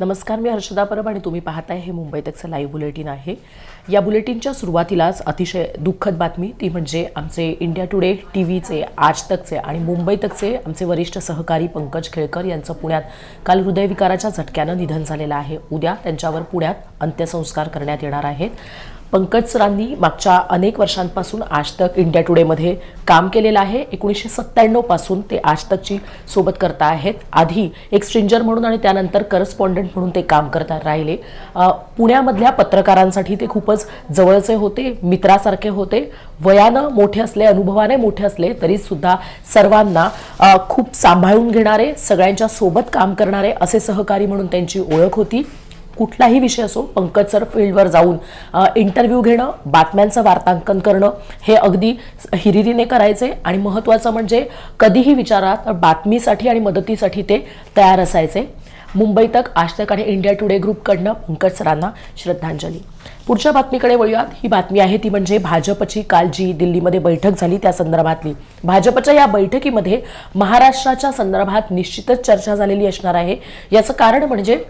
नमस्कार मी हर्षदा परब आणि तुम्ही पाहताय हे मुंबई तकचं लाईव्ह बुलेटिन आहे. या बुलेटिनच्या सुरुवातीलाच अतिशय दुःखद बातमी ती म्हणजे आमचे इंडिया टुडे टी व्हीचे आज तकचे आणि मुंबई तकचे आमचे वरिष्ठ सहकारी पंकज खेळकर यांचं पुण्यात काल हृदयविकाराच्या झटक्यानं निधन झालेलं आहे. उद्या त्यांच्यावर पुण्यात अंत्यसंस्कार करण्यात येणार आहेत. पंकज सरांनी मागच्या अनेक वर्षांपासून आज तक इंडिया टुडेमध्ये काम केलेलं आहे. एकोणीसशे सत्त्याण्णवपासून ते आज तकची सोबत करता आहेत. आधी एक स्ट्रिंजर म्हणून आणि त्यानंतर करस्पॉन्डंट म्हणून ते काम करता राहिले. पुण्यामधल्या पत्रकारांसाठी ते खूपच जवळचे होते मित्रासारखे होते. वयानं मोठे असले अनुभवाने मोठे असले तरीसुद्धा सर्वांना खूप सांभाळून घेणारे सगळ्यांच्या सोबत काम करणारे असे सहकारी म्हणून त्यांची ओळख होती. कुठलाही विषय असो पंकज सर फील्डवर जाऊन इंटरव्ह्यू घेणं बातम्यांचं वार्तांकन करणं हे अगदी हिरिरीने करायचे. आणि महत्त्वाचं म्हणजे कधीही विचारा तर बातमीसाठी आणि मदतीसाठी ते तयार असायचे. मुंबई तक आज तक आणि इंडिया टुडे ग्रुपकडनं पंकज सरांना श्रद्धांजली. पुढच्या बातमीकडे वळूयात. ही बातमी आहे ती म्हणजे भाजपची. काल जी दिल्लीमध्ये बैठक झाली त्या संदर्भातली. भाजपच्या या बैठकीमध्ये महाराष्ट्राच्या संदर्भात निश्चितच चर्चा झालेली असणार आहे. याचं कारण म्हणजे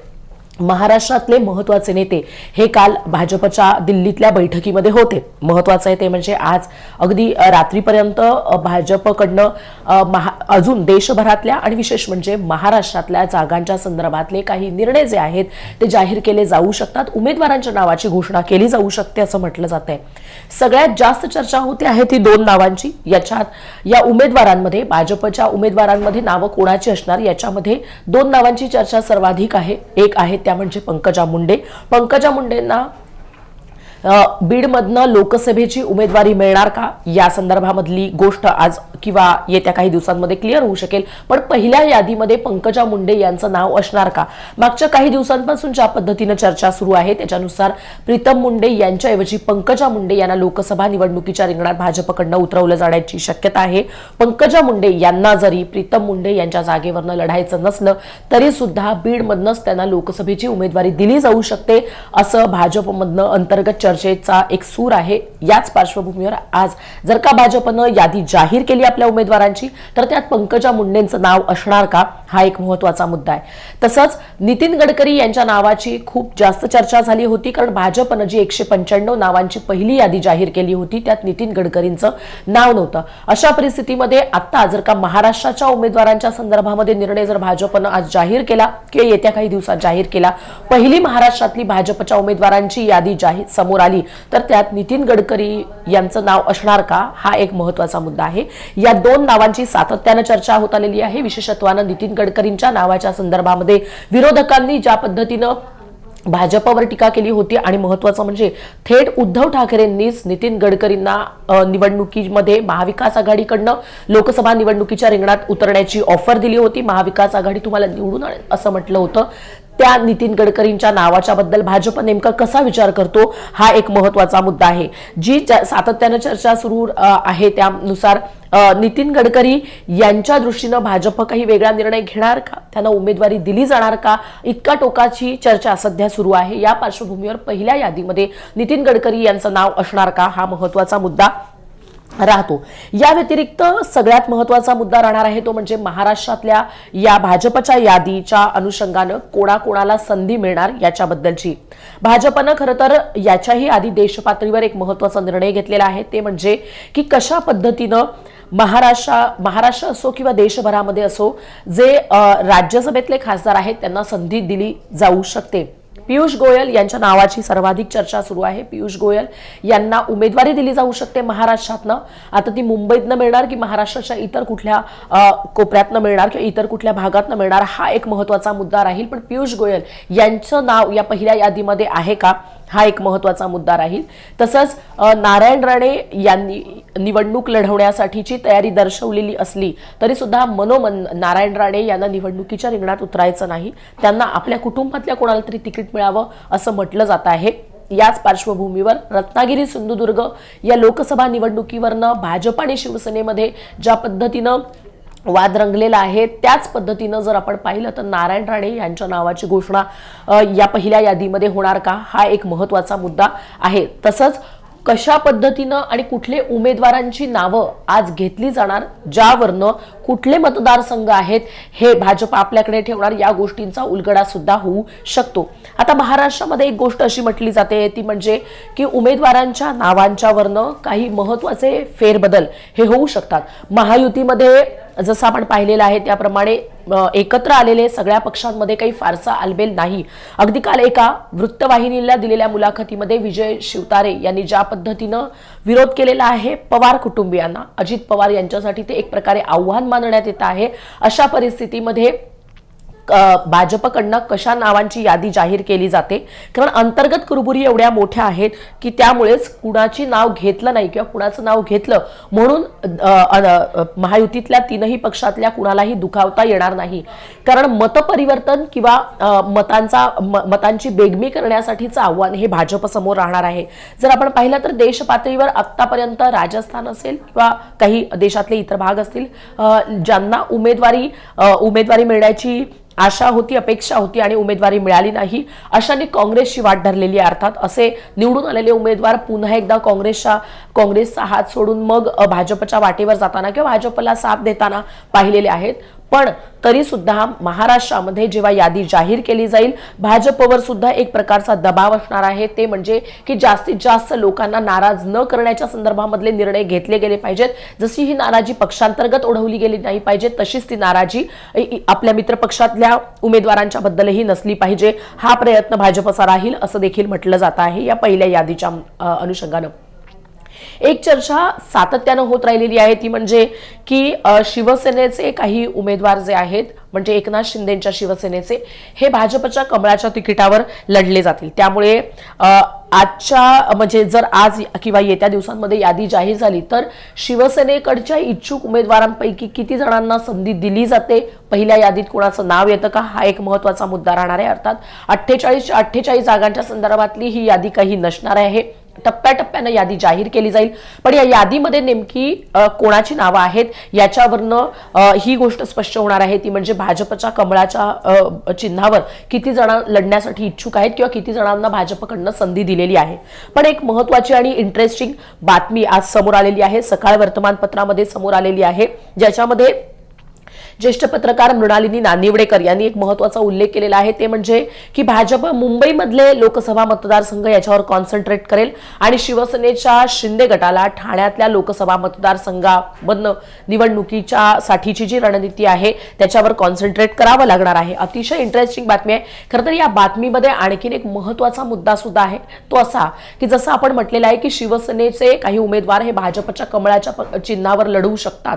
महाराष्ट्रातले महत्त्वाचे नेते हे काल भाजपच्या दिल्लीतल्या बैठकीमध्ये होते. महत्त्वाचं आहे ते म्हणजे आज अगदी रात्रीपर्यंत भाजपकडनं महा अजून देशभरातल्या आणि विशेष म्हणजे महाराष्ट्रातल्या जागांच्या संदर्भातले काही निर्णय जे आहेत ते जाहीर केले जाऊ शकतात. उमेदवारांच्या नावाची घोषणा केली जाऊ शकते असं म्हटलं जात आहे सगळ्यात जास्त चर्चा होते आहे ती दोन नावांची. याच्यात या उमेदवारांमध्ये भाजपच्या उमेदवारांमध्ये नावं कोणाची असणार याच्यामध्ये दोन नावांची चर्चा सर्वाधिक आहे. एक आहे त्या म्हणजे पंकजा मुंडे. पंकजा मुंडेंना बीडमधनं लोकसभेची उमेदवारी मिळणार का? या संदर्भामधली गोष्ट आज किंवा येत्या काही दिवसांमध्ये क्लिअर होऊ शकेल. पण पहिल्या यादीमध्ये पंकजा मुंडे यांचं नाव असणार का? मागच्या काही दिवसांपासून ज्या पद्धतीनं चर्चा सुरू आहे त्याच्यानुसार प्रीतम मुंडे यांच्याऐवजी पंकजा मुंडे यांना लोकसभा निवडणुकीच्या रिंगणात भाजपकडनं उतरवलं जाण्याची शक्यता आहे. पंकजा मुंडे यांना जरी प्रीतम मुंडे यांच्या जागेवरनं लढायचं नसलं तरी सुद्धा बीडमधनंच त्यांना लोकसभेची उमेदवारी दिली जाऊ शकते असं भाजपमधनं अंतर्गत चर्चेचा एक सूर आहे. याच पार्श्वभूमीवर आज जर का भाजपनं यादी जाहीर केली आपल्या उमेदवारांची तर त्यात पंकजा मुंडेंचं नाव असणार का? हा एक महत्त्वाचा मुद्दा आहे. तसंच नितीन गडकरी यांच्या नावाची खूप जास्त चर्चा झाली होती कारण भाजपनं जी एकशे पंच्याण्णव नावांची पहिली यादी जाहीर केली होती त्यात नितीन गडकरींचं नाव नव्हतं. अशा परिस्थितीमध्ये आता जर का महाराष्ट्राच्या उमेदवारांच्या संदर्भामध्ये निर्णय जर भाजपनं आज जाहीर केला किंवा येत्या काही दिवसात जाहीर केला पहिली महाराष्ट्रातली भाजपच्या उमेदवारांची यादी जाहीर समोर आली तर त्यात नितीन गडकरी यांचं नाव असणार का? हा एक महत्त्वाचा मुद्दा आहे. या दोन नावांची सातत्यानं चर्चा होत आलेली आहे. विशेषत्वानं नितीन गडकरींच्या नावाच्या संदर्भामध्ये विरोधकांनी ज्या पद्धतीनं भाजपवर टीका केली होती आणि महत्वाचं म्हणजे थेट उद्धव ठाकरेंनीच नितीन गडकरींना निवडणुकीमध्ये महाविकास आघाडीकडनं लोकसभा निवडणुकीच्या रिंगणात उतरण्याची ऑफर दिली होती. महाविकास आघाडी तुम्हाला निवडून असं म्हटलं होतं. त्या नितीन गडकरींच्या नावाच्या बद्दल भाजप नेमका कसा विचार करतो हा एक महत्त्वाचा मुद्दा आहे. जी च- सातत्यानं चर्चा सुरू आहे त्यानुसार नितीन गडकरी यांच्या दृष्टीनं भाजप काही वेगळा निर्णय घेणार का? त्यांना उमेदवारी दिली जाणार का? इतका टोकाची चर्चा सध्या सुरू आहे. या पार्श्वभूमीवर पहिल्या यादीमध्ये नितीन गडकरी यांचं नाव असणार का? हा महत्त्वाचा मुद्दा राहतो. या व्यतिरिक्त सगळ्यात महत्त्वाचा मुद्दा राहणार आहे तो म्हणजे महाराष्ट्रातल्या या भाजपच्या यादीच्या अनुषंगानं कोणाकोणाला संधी मिळणार याच्याबद्दलची. भाजपनं खरं तर याच्याही आधी देशपातळीवर एक महत्त्वाचा निर्णय घेतलेला आहे. ते म्हणजे की कशा पद्धतीनं महाराष्ट्र महाराष्ट्र असो किंवा देशभरामध्ये असो जे राज्यसभेतले खासदार आहेत त्यांना संधी दिली जाऊ शकते. पियुष गोयल यांच्या नावाची सर्वाधिक चर्चा सुरू आहे. पियुष गोयल यांना उमेदवारी दिली जाऊ शकते महाराष्ट्रातनं. आता ती मुंबईतनं मिळणार की महाराष्ट्राच्या इतर कुठल्या कोपऱ्यातनं मिळणार किंवा इतर कुठल्या भागातनं मिळणार हा एक महत्त्वाचा मुद्दा राहील. पण पियुष गोयल यांचं नाव या पहिल्या यादीमध्ये आहे का? हा एक महत्त्वाचा मुद्दा राहील. तसंच नारायण राणे यांनी निवडणूक लढवण्यासाठीची तयारी दर्शवलेली असली तरी सुद्धा मनोमन नारायण राणे यांना निवडणुकीच्या रिंगणात उतरायचं नाही. त्यांना आपल्या कुटुंबातल्या कोणाला तरी तिकीट मिळावं असं म्हटलं जात आहे. याच पार्श्वभूमीवर रत्नागिरी सिंधुदुर्ग या लोकसभा निवडणुकीवरनं भाजप आणि शिवसेनेमध्ये ज्या पद्धतीनं वाद रंगलेला आहे. त्याच पद्धतीनं जर आपण पाहिलं तर नारायण राणे यांच्या नावाची घोषणा या पहिल्या यादीमध्ये होणार का? हा एक महत्त्वाचा मुद्दा आहे. तसंच कशा पद्धतीनं आणि कुठले उमेदवारांची नावं आज घेतली जाणार ज्यावरनं कुठले मतदारसंघ आहेत हे भाजप आपल्याकडे ठेवणार या गोष्टींचा उलगडा सुद्धा होऊ शकतो. आता महाराष्ट्रामध्ये एक गोष्ट अशी म्हटली जाते ती म्हणजे की उमेदवारांच्या नावांच्यावरनं काही महत्त्वाचे फेरबदल हे होऊ शकतात. महायुतीमध्ये जसं आपण पाहिलेलं आहे त्याप्रमाणे एकत्र आलेले सगळ्या पक्षांमध्ये काही फारसा आलबेल नाही. अगदी काल एका वृत्तवाहिनीला दिलेल्या मुलाखतीमध्ये विजय शिवतारे यांनी ज्या पद्धतीनं विरोध केलेला आहे पवार कुटुंबियांना अजित पवार यांच्यासाठी ते एक प्रकारे आव्हान मानण्यात येत आहे अशा परिस्थितीमध्ये भाजपकडनं कशा नावांची यादी जाहीर केली जाते? कारण अंतर्गत कुरबुरी एवढ्या मोठ्या आहेत की त्यामुळेच कुणाची नाव घेतलं नाही किंवा कुणाचं नाव घेतलं म्हणून महायुतीतल्या तीनही पक्षातल्या कुणालाही दुखावता येणार नाही. कारण मतपरिवर्तन किंवा मतांचा म- मतांची बेगमी करण्यासाठीचं आव्हान हे भाजपसमोर राहणार आहे. जर आपण पाहिलं तर देश पातळीवर राजस्थान असेल किंवा काही देशातले इतर भाग असतील ज्यांना उमेदवारी उमेदवारी मिळण्याची आशा होती अपेक्षा होती आणि उमेदवारी मिळाली नाही. अशाने काँग्रेसची वाट धरलेली आहे अर्थात. असे निवडून आलेले उमेदवार पुन्हा एकदा काँग्रेसच्या काँग्रेसचा हात सोडून मग भाजपच्या वाटेवर जाताना किंवा भाजपला साथ देताना पाहिलेले आहेत. पण तरीसुद्धा महाराष्ट्रामध्ये जेव्हा यादी जाहीर केली जाईल भाजपवर सुद्धा एक प्रकारचा दबाव असणार आहे. ते म्हणजे की जास्तीत जास्त लोकांना नाराज न करण्याच्या संदर्भामधले निर्णय घेतले गेले पाहिजेत. जशी ही नाराजी पक्षांतर्गत ओढवली गेली नाही पाहिजे तशीच ती नाराजी आपल्या मित्रपक्षातल्या उमेदवारांच्या बद्दलही नसली पाहिजे. हा प्रयत्न भाजपचा राहील असं देखील म्हटलं जात आहे या पहिल्या यादीच्या अनुषंगानं. एक चर्चा सातत्यानं होत राहिलेली आहे. ती म्हणजे की शिवसेनेचे काही उमेदवार जे आहेत म्हणजे एकनाथ शिंदेच्या शिवसेनेचे हे भाजपच्या कमळाच्या तिकिटावर लढले जातील. त्यामुळे आजच्या म्हणजे जर आज किंवा येत्या दिवसांमध्ये यादी जाहीर झाली तर शिवसेनेकडच्या इच्छुक उमेदवारांपैकी किती जणांना संधी दिली जाते? पहिल्या यादीत कोणाचं नाव येतं का? हा एक महत्त्वाचा मुद्दा राहणार आहे. अर्थात अठ्ठेचाळीस अठ्ठेचाळीस जागांच्या संदर्भातली ही यादी काही नसणार आहे. टप्प्याटप्प्यानं यादी जाहीर केली जाईल. पण या यादीमध्ये नेमकी कोणाची नावं आहेत याच्यावरनं ही गोष्ट स्पष्ट होणार आहे. ती म्हणजे भाजपच्या कमळाच्या चिन्हावर किती जण लढण्यासाठी इच्छुक आहेत किंवा किती जणांना भाजपकडनं संधी दिलेली आहे. पण एक महत्वाची आणि इंटरेस्टिंग बातमी आज समोर आलेली आहे. सकाळ वर्तमानपत्रामध्ये समोर आलेली आहे ज्याच्यामध्ये ज्येष्ठ पत्रकार मृणालिनी नानिवडेकर यांनी एक महत्त्वाचा उल्लेख केलेला आहे. ते म्हणजे की भाजप मुंबईमधले लोकसभा मतदारसंघ याच्यावर कॉन्सन्ट्रेट करेल आणि शिवसेनेच्या शिंदे गटाला ठाण्यातल्या लोकसभा मतदारसंघामधनं निवडणुकीच्या साठीची जी रणनीती आहे त्याच्यावर कॉन्सन्ट्रेट करावं लागणार आहे. अतिशय इंटरेस्टिंग बातमी आहे. खरं तर या बातमीमध्ये आणखीन एक महत्त्वाचा मुद्दा सुद्धा आहे. तो असा की जसं आपण म्हटलेलं आहे की शिवसेनेचे काही उमेदवार हे भाजपच्या कमळाच्या चिन्हावर लढवू शकतात.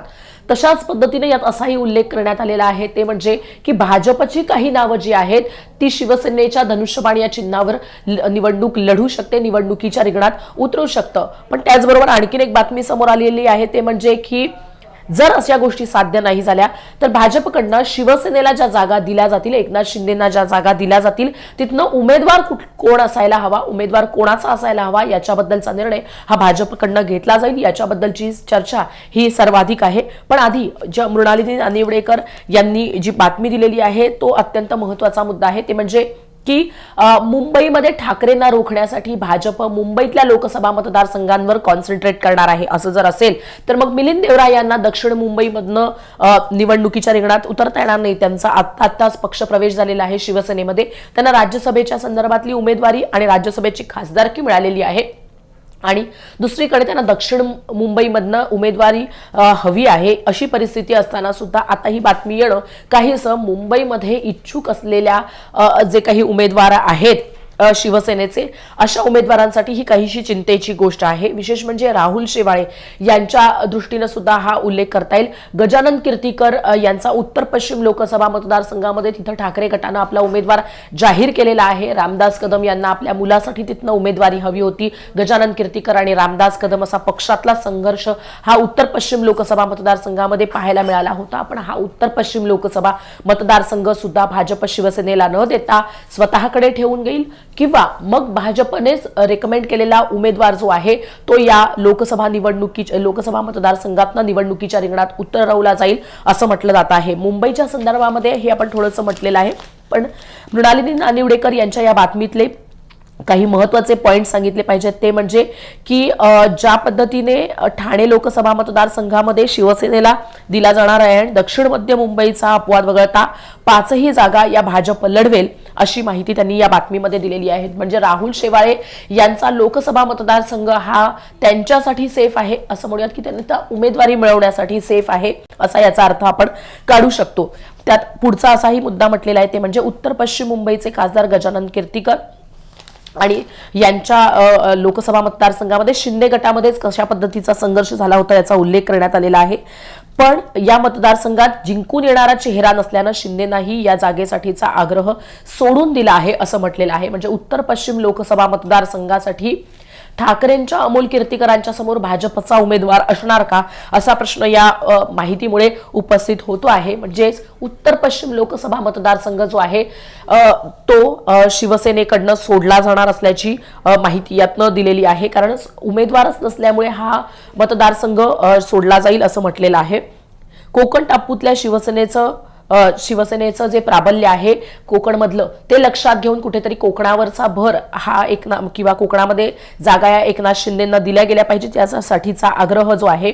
तशाच पद्धतीने यात असाही उल्लेख करण्यात आलेला आहे. ते म्हणजे की भाजपची काही नावं जी आहेत ती शिवसेनेच्या धनुष्यबाण या चिन्हावर ल- निवडणूक लढू शकते निवडणुकीच्या रिंगणात उतरू शकतं. पण त्याचबरोबर आणखीन एक बातमी समोर आलेली आहे ते म्हणजे की जर अशा गोष्टी साध्य नाही झाल्या तर भाजपकडनं शिवसेनेला ज्या जागा दिल्या जातील एकनाथ शिंदेना ज्या जागा दिल्या जातील तिथनं उमेदवार कुठ- कोण असायला हवा उमेदवार कोणाचा असायला हवा याच्याबद्दलचा निर्णय हा भाजपकडनं घेतला जाईल. याच्याबद्दलची चर्चा ही सर्वाधिक आहे. पण आधी ज्या मृणालिनी नानिवडेकर यांनी जी बातमी दिलेली आहे तो अत्यंत महत्त्वाचा मुद्दा आहे. ते म्हणजे की मुंबईमध्ये ठाकरेंना रोखण्यासाठी भाजप मुंबईतल्या लोकसभा मतदारसंघांवर कॉन्सन्ट्रेट करणार आहे असं जर असेल तर मग मिलिंद देवरा यांना दक्षिण मुंबईमधनं निवडणुकीच्या रिंगणात उतरता येणार नाही. त्यांचा आत्ता आत्ताच पक्ष प्रवेश झालेला आहे शिवसेनेमध्ये. त्यांना राज्यसभेच्या संदर्भातली उमेदवारी आणि राज्यसभेची खासदारकी मिळालेली आहे. आणि दुसरीकडे त्यांना दक्षिण मुंबईमधनं उमेदवारी हवी आहे अशी परिस्थिती असताना सुद्धा आता ही बातमी येणं काहीसं मुंबईमध्ये इच्छुक असलेल्या जे काही उमेदवार आहेत शिवसेनेचे. अशा उमेदवारांसाठी ही काहीशी चिंतेची गोष्ट आहे. विशेष म्हणजे राहुल शेवाळे यांच्या दृष्टीनं सुद्धा हा उल्लेख करता येईल. गजानन कीर्तीकर यांचा उत्तर पश्चिम लोकसभा मतदारसंघामध्ये तिथं ठाकरे गटानं आपला उमेदवार जाहीर केलेला आहे. रामदास कदम यांना आपल्या मुलासाठी तिथनं उमेदवारी हवी होती. गजानन कीर्तीकर आणि रामदास कदम असा पक्षातला संघर्ष हा उत्तर पश्चिम लोकसभा मतदारसंघामध्ये पाहायला मिळाला होता. पण हा उत्तर पश्चिम लोकसभा मतदारसंघ सुद्धा भाजप शिवसेनेला न देता स्वतःकडे ठेवून घेईल. किंवा मग भाजपनेच रेकमेंड केलेला उमेदवार जो आहे तो या लोकसभा निवडणुकी लोकसभा मतदारसंघातनं निवडणुकीच्या रिंगणात उतरवला जाईल असं म्हटलं जात आहे. मुंबईच्या संदर्भामध्ये हे आपण थोडंसं म्हटलेलं आहे. पण मृणालिनी नानिवडेकर यांच्या या बातमीतले काही महत्त्वाचे पॉईंट सांगितले पाहिजेत. ते म्हणजे की ज्या पद्धतीने ठाणे लोकसभा मतदारसंघामध्ये शिवसेनेला दिला जाणार आहे आणि दक्षिण मध्य मुंबईचा अपवाद वगळता पाचही जागा या भाजप लढवेल अशी माहिती त्यांनी या बातमीमध्ये दिलेली आहे. म्हणजे राहुल शेवाळे यांचा लोकसभा मतदारसंघ हा त्यांच्यासाठी सेफ आहे असं म्हणूयात की त्यांनी त्या उमेदवारी मिळवण्यासाठी सेफ आहे असा याचा अर्थ आपण काढू शकतो. त्यात पुढचा असाही मुद्दा म्हटलेला आहे. ते म्हणजे उत्तर पश्चिम मुंबईचे खासदार गजानन कीर्तीकर आणि यांच्या लोकसभा मतदारसंघामध्ये शिंदे गटामध्येच कशा पद्धतीचा संघर्ष झाला होता याचा उल्लेख करण्यात आलेला आहे. पण या मतदारसंघात जिंकून येणारा चेहरा नसल्यानं शिंदेनाही या जागेसाठीचा आग्रह सोडून दिला आहे असं म्हटलेलं आहे. म्हणजे उत्तर पश्चिम लोकसभा मतदारसंघासाठी ठाकरेंच्या अमोल कीर्तीकरांच्या समोर भाजपचा उमेदवार असणार का? असा प्रश्न या माहितीमुळे उपस्थित होतो आहे. म्हणजेच उत्तर पश्चिम लोकसभा मतदारसंघ जो आहे तो शिवसेनेकडनं सोडला जाणार असल्याची माहिती यातनं दिलेली आहे. कारण उमेदवारच नसल्यामुळे हा मतदारसंघ सोडला जाईल असं म्हटलेलं आहे. कोकण टापूतल्या शिवसेनेचं शिवसेनेचं जे प्राबल्य आहे कोकणमधलं ते लक्षात घेऊन कुठेतरी कोकणावरचा भर हा एकना किंवा कोकणामध्ये जागा या एकनाथ शिंदेंना दिल्या गेल्या पाहिजेत यासाठीचा आग्रह जो आहे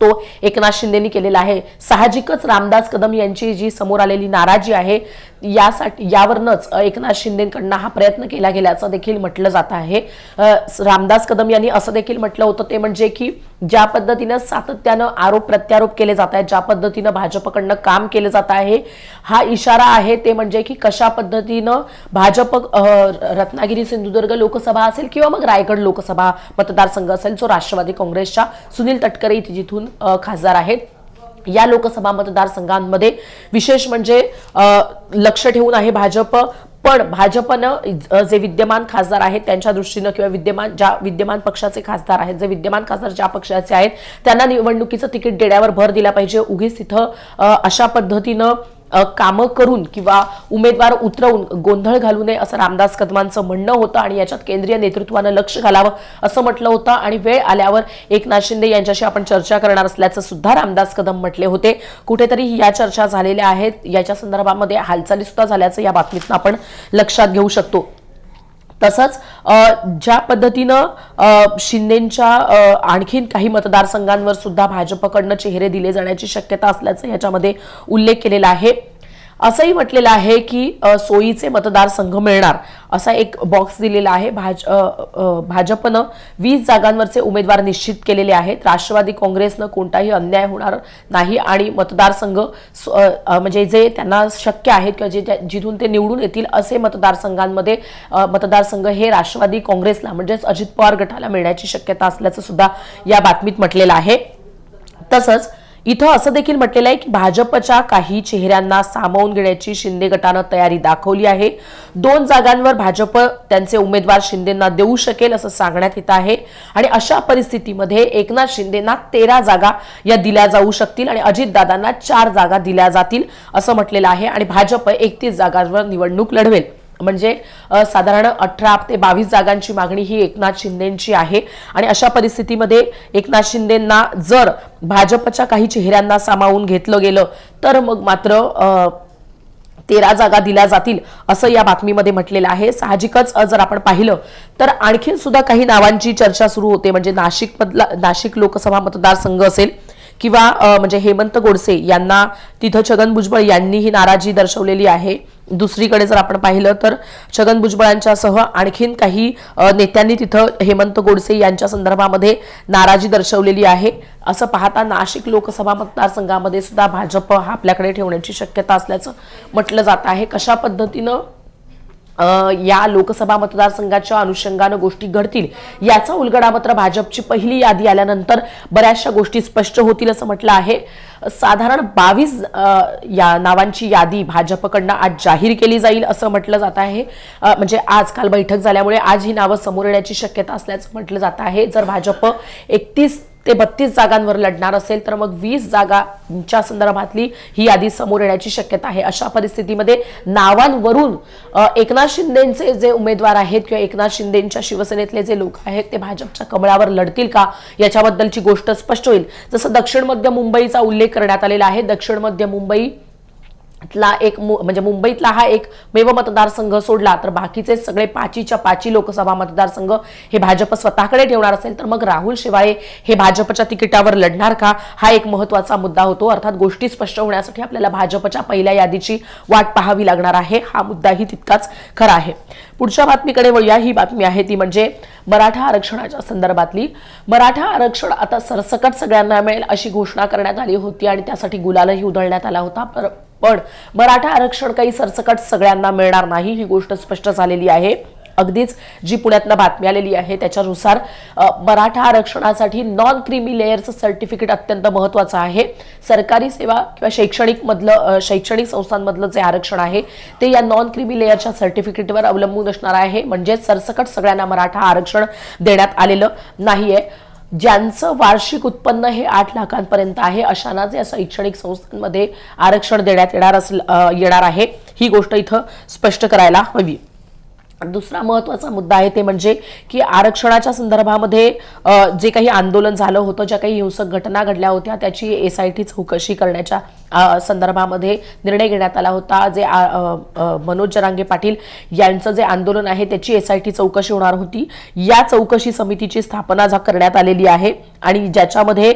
तो एकनाथ शिंदेनी केलेला आहे. साहजिकच रामदास कदम यांची जी समोर आलेली नाराजी आहे यासाठी यावरनच एकनाथ शिंदेकडनं हा प्रयत्न केला गेल्याचं देखील म्हटलं जात आहे. रामदास कदम यांनी असं देखील म्हटलं होतं ते म्हणजे की ज्या पद्धतीनं सातत्यानं आरोप प्रत्यारोप केले जात आहेत ज्या पद्धतीनं भाजपकडनं काम केलं जात आहे हा इशारा आहे ते म्हणजे की कशा पद्धतीनं भाजप रत्नागिरी सिंधुदुर्ग लोकसभा असेल किंवा मग रायगड लोकसभा मतदारसंघ असेल जो राष्ट्रवादी काँग्रेसच्या सुनील तटकरे जिथून इथून खासदार आहेत. या लोकसभा मतदारसंघांमध्ये विशेष म्हणजे लक्ष ठेवून आहे भाजप. पण भाजपनं जे विद्यमान खासदार आहेत त्यांच्या दृष्टीनं किंवा विद्यमान ज्या विद्यमान पक्षाचे खासदार आहेत जे विद्यमान खासदार ज्या पक्षाचे आहेत त्यांना निवडणुकीचं तिकीट देण्यावर भर दिला पाहिजे. उगीच तिथं अशा पद्धतीनं कामं करून किंवा उमेदवार उतरवून गोंधळ घालू नये असं रामदास कदमांचं म्हणणं होतं आणि याच्यात केंद्रीय नेतृत्वानं लक्ष घालावं असं म्हटलं होतं. आणि वेळ आल्यावर एकनाथ शिंदे यांच्याशी आपण चर्चा करणार असल्याचं सुद्धा रामदास कदम म्हटले होते. कुठेतरी या चर्चा झालेल्या आहेत. याच्या संदर्भामध्ये हालचाली सुद्धा झाल्याचं या बातमीतनं आपण लक्षात घेऊ शकतो. तसंच ज्या पद्धतीनं शिंदेंच्या शिंदेच्या आणखीन काही मतदारसंघांवर सुद्धा भाजपकडनं चेहरे दिले जाण्याची शक्यता असल्याचं याच्यामध्ये उल्लेख केलेला आहे. असंही म्हटलेलं आहे की सोयीचे मतदारसंघ मिळणार असा एक बॉक्स दिलेला आहे. भाज भाजपनं वीस जागांवरचे उमेदवार निश्चित केलेले आहेत. राष्ट्रवादी काँग्रेसनं कोणताही अन्याय होणार नाही आणि मतदारसंघ म्हणजे जे त्यांना शक्य आहेत किंवा जे जिथून ते निवडून येतील असे मतदारसंघांमध्ये मतदारसंघ हे राष्ट्रवादी काँग्रेसला म्हणजेच अजित पवार गटाला मिळण्याची शक्यता असल्याचं सुद्धा या बातमीत म्हटलेलं आहे. तसंच इथं असं देखील म्हटलेलं आहे की भाजपच्या काही चेहऱ्यांना सामावून घेण्याची शिंदे गटानं तयारी दाखवली आहे. दोन जागांवर भाजप त्यांचे उमेदवार शिंदेना देऊ शकेल असं सांगण्यात येत आहे. आणि अशा परिस्थितीमध्ये एकनाथ शिंदेना तेरा जागा या दिल्या जाऊ शकतील आणि अजितदादांना चार जागा दिल्या जातील असं म्हटलेलं आहे. आणि भाजप एकतीस जागांवर निवडणूक लढवेल. म्हणजे साधारण अठरा ते बावीस जागांची मागणी ही एकनाथ शिंदेची आहे. आणि अशा परिस्थितीमध्ये एकनाथ शिंदेंना जर भाजपच्या काही चेहऱ्यांना सामावून घेतलं गेलं तर मग मात्र तेरा जागा दिल्या जातील असं या बातमीमध्ये म्हटलेलं आहे. साहजिकच जर आपण पाहिलं तर आणखीन सुद्धा काही नावांची चर्चा सुरू होते. म्हणजे नाशिक मधला नाशिक लोकसभा मतदारसंघ असेल किंवा म्हणजे हेमंत गोडसे यांना तिथं छगन भुजबळ यांनीही नाराजी दर्शवलेली आहे. दुसरीकडे जर आपण पाहिलं तर छगन भुजबळांच्यासह आणखीन काही नेत्यांनी तिथं हेमंत गोडसे यांच्या संदर्भामध्ये नाराजी दर्शवलेली आहे. असं पाहता नाशिक लोकसभा मतदारसंघामध्ये सुद्धा भाजप हा आपल्याकडे ठेवण्याची शक्यता असल्याचं म्हटलं जात आहे. कशा पद्धतीनं या लोकसभा मतदारसंघाच्या अनुषंगानं गोष्टी घडतील याचा उलगडा मात्र भाजपची पहिली यादी आल्यानंतर बऱ्याचशा गोष्टी स्पष्ट होतील असं म्हटलं आहे. साधारण बावीस या नावांची यादी भाजपकडनं आज जाहीर केली जाईल असं म्हटलं जात आहे. म्हणजे आज काल बैठक झाल्यामुळे आज ही नावं समोर येण्याची शक्यता असल्याचं म्हटलं जात आहे. जर भाजप एकतीस ते बत्तीस जागांवर लढणार असेल तर मग वीस जागांच्या संदर्भातली ही यादी समोर येण्याची शक्यता आहे. अशा परिस्थितीमध्ये नावांवरून एकनाथ शिंदेचे जे उमेदवार आहेत किंवा एकनाथ शिंदेच्या शिवसेनेतले जे लोक आहेत ते भाजपच्या कमळावर लढतील का? याच्याबद्दलची गोष्ट स्पष्ट होईल. जसं दक्षिण मध्य मुंबईचा उल्लेख करण्यात आलेला आहे. दक्षिण मध्य मुंबई ला एक मु- म्हणजे मुंबईतला हा एक मेव मतदारसंघ सोडला तर बाकीचे सगळे पाचीच्या पाची लोकसभा मतदारसंघ हे भाजप स्वतःकडे ठेवणार असेल तर मग राहुल शेवाळे हे भाजपच्या तिकिटावर लढणार का? हा एक महत्त्वाचा मुद्दा होतो. अर्थात गोष्टी स्पष्ट होण्यासाठी आपल्याला भाजपच्या पहिल्या यादीची वाट पाहावी लागणार आहे. हा मुद्दाही तितकाच खरा आहे. पुढच्या बातमीकडे वळूया. ही बातमी आहे ती म्हणजे मराठा आरक्षणाच्या संदर्भातली. मराठा आरक्षण आता सरसकट सगळ्यांना मिळेल अशी घोषणा करण्यात आली होती आणि त्यासाठी गुलालही उधळण्यात आला होता. पर पण मराठा आरक्षण काही सरसकट सगळ्यांना मिळणार नाही ही गोष्ट स्पष्ट झालेली आहे. अगदीच जी पुण्यातनं बातमी आलेली आहे त्याच्यानुसार मराठा आरक्षणासाठी नॉन क्रिमी लेअरचं सर्टिफिकेट अत्यंत महत्वाचं आहे. सरकारी सेवा किंवा शैक्षणिक मधलं शैक्षणिक संस्थांमधलं जे आरक्षण आहे ते या नॉन क्रिमी लेअरच्या सर्टिफिकेटवर अवलंबून असणार आहे. म्हणजे सरसकट सगळ्यांना मराठा आरक्षण देण्यात आलेलं नाही आहे ज्यांचं वार्षिक उत्पन्न हे आठ लाखांपर्यंत आहे अशांनाच या शैक्षणिक संस्थांमध्ये आरक्षण देण्यात येणार असं येणार आहे. ही गोष्ट इथं स्पष्ट करायला हवी. दुसरा महत्त्वाचा मुद्दा आहे ते म्हणजे की आरक्षणाच्या संदर्भामध्ये जे काही आंदोलन झालं होतं ज्या काही हिंसक घटना घडल्या होत्या त्याची एस आय टी चौकशी करण्याच्या संदर्भामध्ये निर्णय घेण्यात आला होता. जे मनोज जरांगे पाटील यांचं जे आंदोलन आहे त्याची एस आय टी चौकशी होणार होती. या चौकशी समितीची स्थापना जा करण्यात आलेली आहे आणि ज्याच्यामध्ये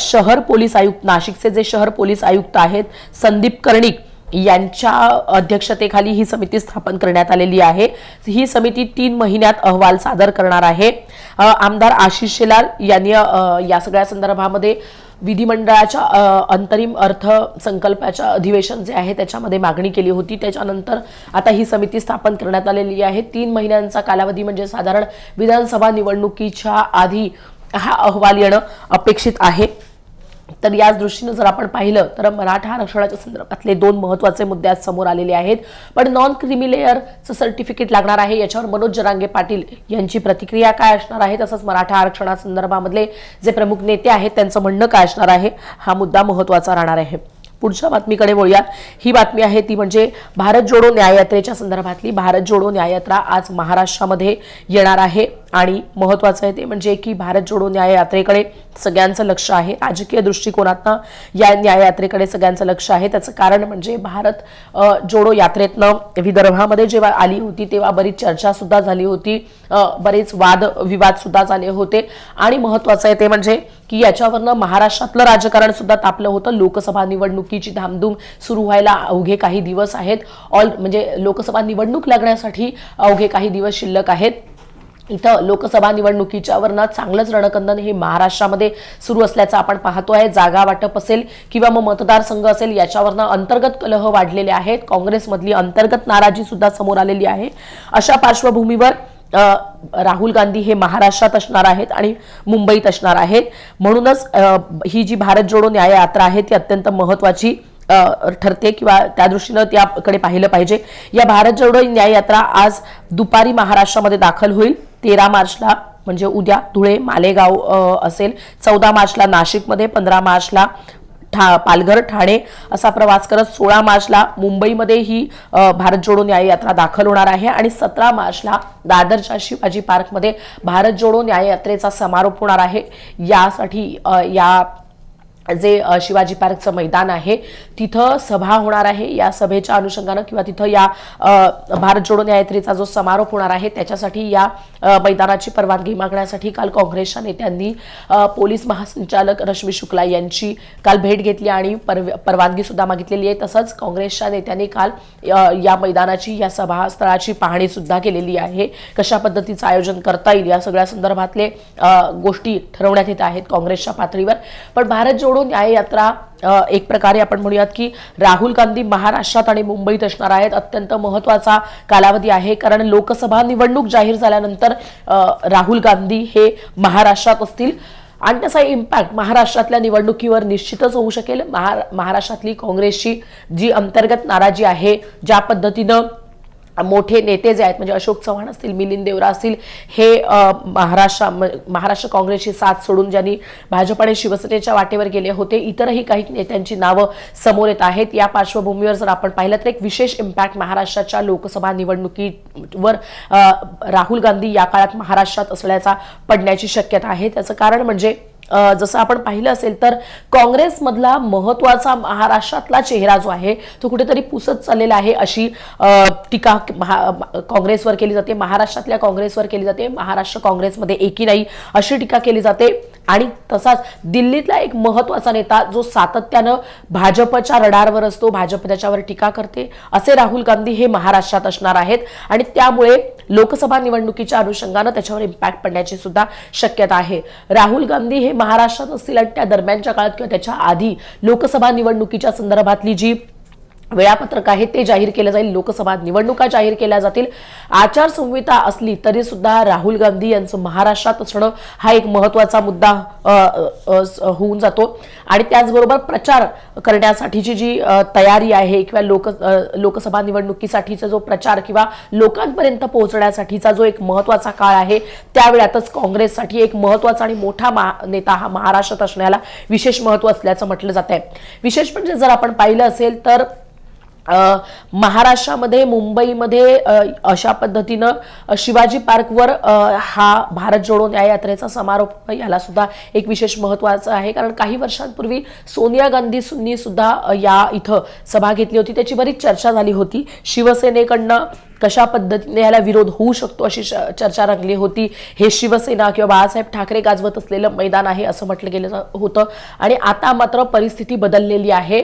शहर पोलीस आयुक्त नाशिकचे जे शहर पोलीस आयुक्त आहेत संदीप कर्णिक यांच्या अध्यक्षतेखाली ही समिती स्थापन करण्यात आलेली आहे. ही समिती तीन महिन्यात अहवाल सादर करणार आहे. आमदार आशिष शेलार यांनी या सगळ्या संदर्भामध्ये विधिमंडळाच्या अंतरिम अर्थसंकल्पाच्या अधिवेशन जे आहे त्याच्यामध्ये मागणी केली होती. त्याच्यानंतर आता ही समिती स्थापन करण्यात आलेली आहे. तीन महिन्यांचा कालावधी म्हणजे साधारण विधानसभा निवडणुकीच्या आधी हा अहवाल येणं अपेक्षित आहे. तर याच दृष्टीनं जर आपण पाहिलं तर मराठा आरक्षणाच्या संदर्भातले दोन महत्त्वाचे मुद्दे आज समोर आलेले आहेत. पण नॉन क्रिमिलेअरचं सर्टिफिकेट लागणार आहे याच्यावर मनोज जरांगे पाटील यांची प्रतिक्रिया काय असणार आहे तसंच मराठा आरक्षणासंदर्भामधले जे प्रमुख नेते आहेत त्यांचं म्हणणं काय असणार आहे हा मुद्दा महत्त्वाचा राहणार आहे. पुढच्या बातमीकडे वळूयात. ही बातमी आहे ती म्हणजे भारत जोडो न्याययात्रेच्या संदर्भातली. भारत जोडो न्याययात्रा आज महाराष्ट्रामध्ये येणार आहे. आणि महत्वाचं आहे ते म्हणजे की भारत जोडो न्याययात्रेकडे सगळ्यांचं लक्ष आहे. राजकीय दृष्टिकोनातनं या न्याययात्रेकडे सगळ्यांचं लक्ष आहे. त्याचं कारण म्हणजे भारत जोडो यात्रेतनं विदर्भामध्ये जेव्हा आली होती तेव्हा बरीच चर्चा सुद्धा झाली होती. बरेच वाद विवाद सुद्धा झाले होते. आणि महत्वाचं आहे ते म्हणजे की याच्यावरनं महाराष्ट्रातलं राजकारण सुद्धा तापलं होतं. लोकसभा निवडणुकीची धामधूम सुरू व्हायला अवघे काही दिवस आहेत. ऑल म्हणजे लोकसभा निवडणूक लागण्यासाठी अवघे काही दिवस शिल्लक आहेत. इथं लोकसभा निवडणुकीच्या वरनं चांगलंच रणकंदन हे महाराष्ट्रामध्ये सुरू असल्याचं आपण पाहतोय. जागा वाटप असेल किंवा मग मतदारसंघ असेल याच्यावरनं अंतर्गत कलह वाढलेले आहेत. काँग्रेसमधली अंतर्गत नाराजी सुद्धा समोर आलेली आहे. अशा पार्श्वभूमीवर राहुल गांधी हे महाराष्ट्रात असणार आहेत आणि मुंबईत असणार आहेत. म्हणूनच ही जी भारत जोडो न्याय यात्रा आहे ती अत्यंत महत्वाची ठरते किंवा त्या दृष्टीनं त्याकडे पाहिलं पाहिजे. या भारत जोडो न्याययात्रा आज दुपारी महाराष्ट्रामध्ये दाखल होईल. तेरा मार्चला म्हणजे उद्या धुळे मालेगाव असेल. चौदा मार्चला नाशिकमध्ये पंधरा मार्चला ठा पालघर ठाणे असा प्रवास करत सोळा मार्चला मुंबईमध्ये ही भारत जोडो न्याययात्रा दाखल होणार आहे. आणि सतरा मार्चला दादरच्या शिवाजी पार्कमध्ये भारत जोडो न्याययात्रेचा समारोप होणार आहे. यासाठी या जे शिवाजी पार्कचं मैदान आहे तिथं सभा होणार आहे. या सभेच्या अनुषंगानं किंवा तिथं या भारत जोडो न्यायत्रीचा जो समारोप होणार आहे त्याच्यासाठी या मैदानाची परवानगी मागण्यासाठी काल काँग्रेसच्या नेत्यांनी पोलीस महासंचालक रश्मी शुक्ला यांची काल भेट घेतली आणि परव- परवानगी सुद्धा मागितलेली आहे. तसंच काँग्रेसच्या नेत्यांनी काल या मैदानाची या सभास्थळाची पाहणी सुद्धा केलेली आहे. कशा पद्धतीचं आयोजन करता येईल या सगळ्या संदर्भातले गोष्टी ठरवण्यात येत आहेत काँग्रेसच्या पातळीवर. पण भारत जोडो न्याय यात्रा एक प्रकारे आपण म्हणूयात की राहुल गांधी महाराष्ट्रात आणि मुंबईत असणार आहेत. अत्यंत महत्त्वाचा कालावधी आहे. कारण लोकसभा निवडणूक जाहीर झाल्यानंतर राहुल गांधी हे महाराष्ट्रात असतील. आणि त्याचा इम्पॅक्ट महाराष्ट्रातल्या निवडणुकीवर निश्चितच होऊ शकेल. महा महाराष्ट्रातली काँग्रेसची जी अंतर्गत नाराजी आहे ज्या पद्धतीनं मोठे नेते जे आहेत म्हणजे अशोक चव्हाण असतील मिलिंद देवरा असतील हे महाराष्ट्र म- महाराष्ट्र काँग्रेसची साथ सोडून ज्यांनी भाजप आणि शिवसेनेच्या वाटेवर गेले होते इतरही काही नेत्यांची नावं समोर येत आहेत. या पार्श्वभूमीवर जर आपण पाहिलं तर एक विशेष इम्पॅक्ट महाराष्ट्राच्या लोकसभा निवडणुकीवर राहुल गांधी या काळात महाराष्ट्रात असल्याचा पडण्याची शक्यता आहे. त्याचं कारण म्हणजे जसं आपण पाहिलं असेल तर काँग्रेसमधला महत्त्वाचा महाराष्ट्रातला चेहरा जो आहे तो कुठेतरी पुसत चाललेला आहे अशी टीका महा- काँग्रेसवर केली जाते महाराष्ट्रातल्या काँग्रेसवर केली जाते महाराष्ट्र काँग्रेसमध्ये एकी नाही अशी टीका केली जाते. आणि तसाच दिल्लीतला एक महत्त्वाचा नेता जो सातत्यानं भाजपच्या रडारवर असतो भाजप त्याच्यावर टीका करते असे राहुल गांधी हे महाराष्ट्रात असणार आहेत. आणि त्यामुळे लोकसभा निवडणुकीच्या अनुषंगानं त्याच्यावर इम्पॅक्ट पडण्याची सुद्धा शक्यता आहे. राहुल गांधी हे महाराष्ट्रात असतील आणि त्या दरम्यानच्या काळात किंवा त्याच्या आधी लोकसभा निवडणुकीच्या संदर्भातली जी वेळापत्रक आहे ते जाहीर केलं जाईल. लोकसभा निवडणुका जाहीर केल्या जातील. आचारसंहिता असली तरी सुद्धा राहुल गांधी यांचं महाराष्ट्रात असणं हा एक महत्त्वाचा मुद्दा स- होऊन जातो. आणि त्याचबरोबर प्रचार करण्यासाठीची जी तयारी आहे किंवा लोक लोकसभा निवडणुकीसाठीचा जो प्रचार किंवा लोकांपर्यंत पोहोचण्यासाठीचा जो एक महत्त्वाचा काळ आहे त्यावेळातच काँग्रेससाठी एक महत्त्वाचा आणि मोठा महा- नेता हा महाराष्ट्रात असण्याला विशेष महत्त्व असल्याचं म्हटलं जात आहे विशेष म्हणजे जर आपण पाहिलं असेल तर महाराष्ट्रामध्ये मुंबईमध्ये अशा पद्धतीनं शिवाजी पार्कवर हा भारत जोडो न्याय यात्रेचा समारोप याला सुद्धा एक विशेष महत्वाचं आहे. कारण काही वर्षांपूर्वी सोनिया गांधींनी सुद्धा या इथं सभा घेतली होती. त्याची बरीच चर्चा झाली होती. शिवसेनेकडनं कशा पद्धतीने याला विरोध होऊ शकतो अशी श- चर्चा रंगली होती. हे शिवसेना किंवा बाळासाहेब ठाकरे गाजवत असलेलं मैदान आहे असं म्हटलं गेलं होतं. आणि आता मात्र परिस्थिती बदललेली आहे.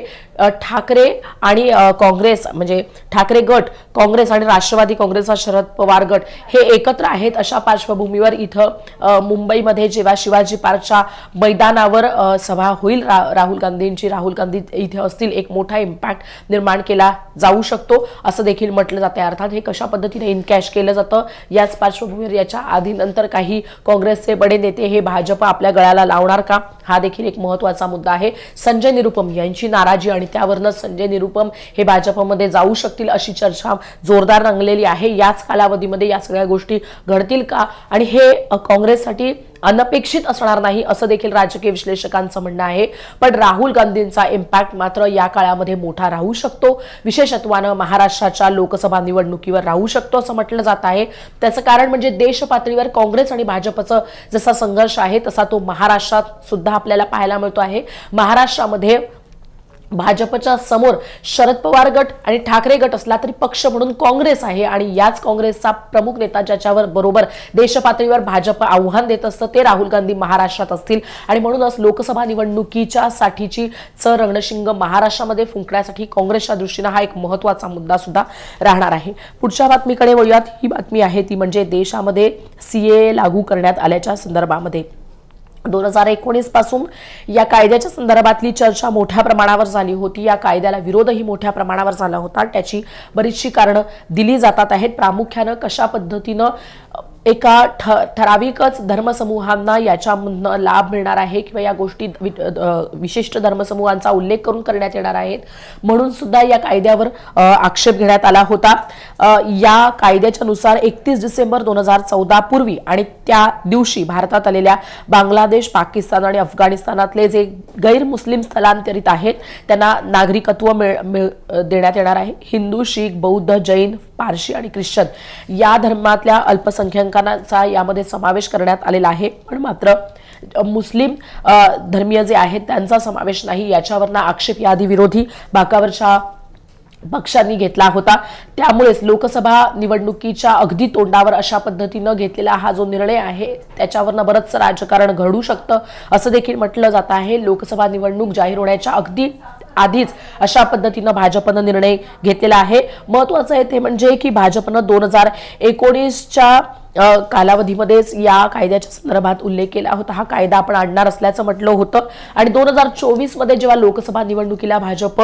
ठाकरे आणि काँग्रेस म्हणजे ठाकरे गट काँग्रेस आणि राष्ट्रवादी काँग्रेसचा शरद पवार गट हे एकत्र आहेत अशा पार्श्वभूमीवर इथं मुंबईमध्ये जेव्हा शिवाजी पार्कच्या मैदानावर सभा होईल रा- राहुल गांधींची राहुल गांधी इथे असतील एक मोठा इम्पॅक्ट निर्माण केला जाऊ शकतो असं देखील म्हटलं जाते. अर्थात हे कशा पद्धतीने इनकॅश केलं जातं याच पार्श्वभूमीवर याच्या आधी नंतर काही काँग्रेसचे बडे नेते हे भाजप आपल्या गळ्याला लावणार का? हा देखील एक महत्त्वाचा मुद्दा आहे. संजय निरुपम यांची नाराजी आणि त्यावरनं संजय निरुपम हे भाजपमध्ये जाऊ शकतील अशी चर्चा जोरदार रंगलेली आहे. याच कालावधीमध्ये या सगळ्या गोष्टी घडतील का? आणि हे काँग्रेससाठी अनपेक्षित असणार नाही असं देखील राजकीय विश्लेषकांचं म्हणणं आहे. पण राहुल गांधींचा इम्पॅक्ट मात्र या काळामध्ये मोठा राहू शकतो. विशेषत्वानं महाराष्ट्राच्या लोकसभा निवडणुकीवर राहू शकतो असं म्हटलं जात आहे. त्याचं कारण म्हणजे देश पातळीवर काँग्रेस आणि भाजपचं जसा संघर्ष आहे तसा तो महाराष्ट्रात सुद्धा आपल्याला पाहायला मिळतो आहे. महाराष्ट्रामध्ये भाजपच्या समोर शरद पवार गट आणि ठाकरे गट असला तरी पक्ष म्हणून काँग्रेस आहे आणि याच काँग्रेसचा प्रमुख नेता ज्याच्यावर बरोबर देशपातळीवर भाजप आव्हान देत असतं ते राहुल गांधी महाराष्ट्रात असतील. आणि म्हणूनच लोकसभा निवडणुकीच्या साठीची च रणशिंग महाराष्ट्रामध्ये फुंकण्यासाठी काँग्रेसच्या दृष्टीनं हा एक महत्त्वाचा मुद्दा सुद्धा राहणार आहे. पुढच्या बातमीकडे वळूयात. ही बातमी आहे ती म्हणजे देशामध्ये सीए लागू करण्यात आल्याच्या संदर्भामध्ये. दोन हजार एकोणीसपासून या कायद्याच्या संदर्भातली चर्चा मोठ्या प्रमाणावर झाली होती. या कायद्याला विरोधही मोठ्या प्रमाणावर झाला होता. त्याची बरीचशी कारणं दिली जातात आहेत. प्रामुख्यानं कशा पद्धतीनं एका ठ ठराविकच धर्मसमूहांना याच्यामधनं लाभ मिळणार आहे किंवा या गोष्टी विशिष्ट धर्मसमूहांचा उल्लेख करून करण्यात येणार आहेत. म्हणून सुद्धा या कायद्यावर आक्षेप घेण्यात आला होता. या कायद्याच्या नुसार एकतीस डिसेंबर दोन हजार चौदा पूर्वी आणि त्या दिवशी भारतात आलेल्या बांगलादेश पाकिस्तान आणि अफगाणिस्तानातले जे गैरमुस्लिम स्थलांतरित आहेत त्यांना नागरिकत्व मिळ मिळ- देण्यात येणार आहे. हिंदू शीख बौद्ध जैन पारशी आणि ख्रिश्चन या धर्मातल्या अल्पसंख्याकांचा यामध्ये समावेश करण्यात आलेला आहे. पण मात्र मुस्लिम धर्मीय जे आहेत त्यांचा समावेश नाही. याच्यावरनं आक्षेप यादी विरोधी बाकावरच्या पक्षांनी घेतला होता. त्यामुळेच लोकसभा निवडणुकीच्या अगदी तोंडावर अशा पद्धतीनं घेतलेला हा जो निर्णय आहे त्याच्यावरनं बरंचसं राजकारण घडू शकतं असं देखील म्हटलं जात आहे. लोकसभा निवडणूक जाहीर होण्याच्या अगदी आधीच अशा पद्धतीनं भाजपनं निर्णय घेतलेला आहे. महत्वाचं आहे ते म्हणजे की भाजपनं दोन हजार एकोणीसच्या कालावधीमध्येच या कायद्याच्या संदर्भात उल्लेख केला होता. हा कायदा आपण आणणार असल्याचं म्हटलं होतं. आणि दोन हजार चोवीसमध्ये जेव्हा लोकसभा निवडणुकीला भाजप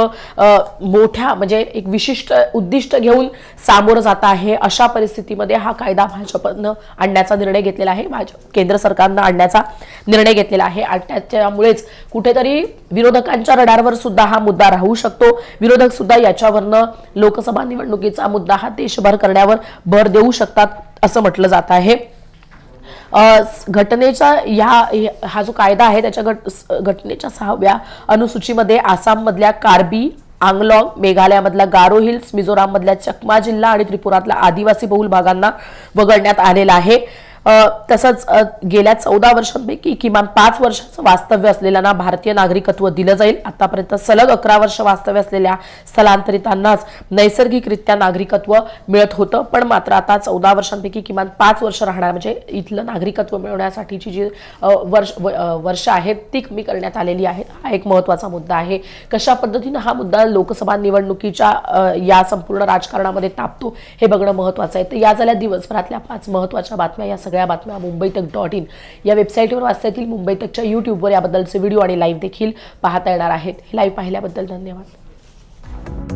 मोठ्या म्हणजे एक विशिष्ट उद्दिष्ट घेऊन सामोरं जात आहे अशा परिस्थितीमध्ये हा कायदा भाजपनं आणण्याचा निर्णय घेतलेला आहे. भाजप केंद्र सरकारनं आणण्याचा निर्णय घेतलेला आहे. आणि त्याच्यामुळेच कुठेतरी विरोधकांच्या रडारवर सुद्धा हा मुद्दा राहू शकतो. विरोधक सुद्धा याच्यावरनं लोकसभा निवडणुकीचा मुद्दा हा देशभर करण्यावर भर देऊ शकतात. असं म्हटलं जात आहे. घटनेचा घटनेच्या ह्या हा जो कायदा आहे त्याच्या घट घटनेच्या सहाव्या अनुसूचीमध्ये आसाममधल्या कार्बी आंगलॉंग मेघालयामधल्या गारो हिल्स मिझोराममधल्या चकमा जिल्हा आणि त्रिपुरातल्या आदिवासी बहुल भागांना वगळण्यात आलेला आहे. तसंच गेल्या चौदा वर्षांपैकी किमान पाच वर्षाचं वास्तव्य असलेल्यांना भारतीय नागरिकत्व दिलं जाईल. आतापर्यंत सलग अकरा वर्ष वास्तव्य असलेल्या स्थलांतरितांनाच नैसर्गिकरित्या नागरिकत्व मिळत होतं. पण मात्र आता चौदा वर्षांपैकी किमान पाच वर्ष राहणार म्हणजे इथलं नागरिकत्व मिळवण्यासाठीची जी वर्ष व- वर्ष आहेत ती कमी करण्यात आलेली आहेत. हा एक महत्त्वाचा मुद्दा आहे. कशा पद्धतीनं हा मुद्दा लोकसभा निवडणुकीच्या या संपूर्ण राजकारणामध्ये तापतो हे बघणं महत्त्वाचं आहे. तर या झाल्या दिवसभरातल्या पाच महत्त्वाच्या बातम्या या सगळ्या सगळ्या बातम्या मुंबई तक डॉट इन या वेबसाईटवर वाचता येतील मुंबईतकच्या यूट्यूबवर याबद्दलचे व्हिडिओ आणि लाईव्ह देखील पाहता येणार आहेत. हे लाईव्ह पाहिल्याबद्दल धन्यवाद.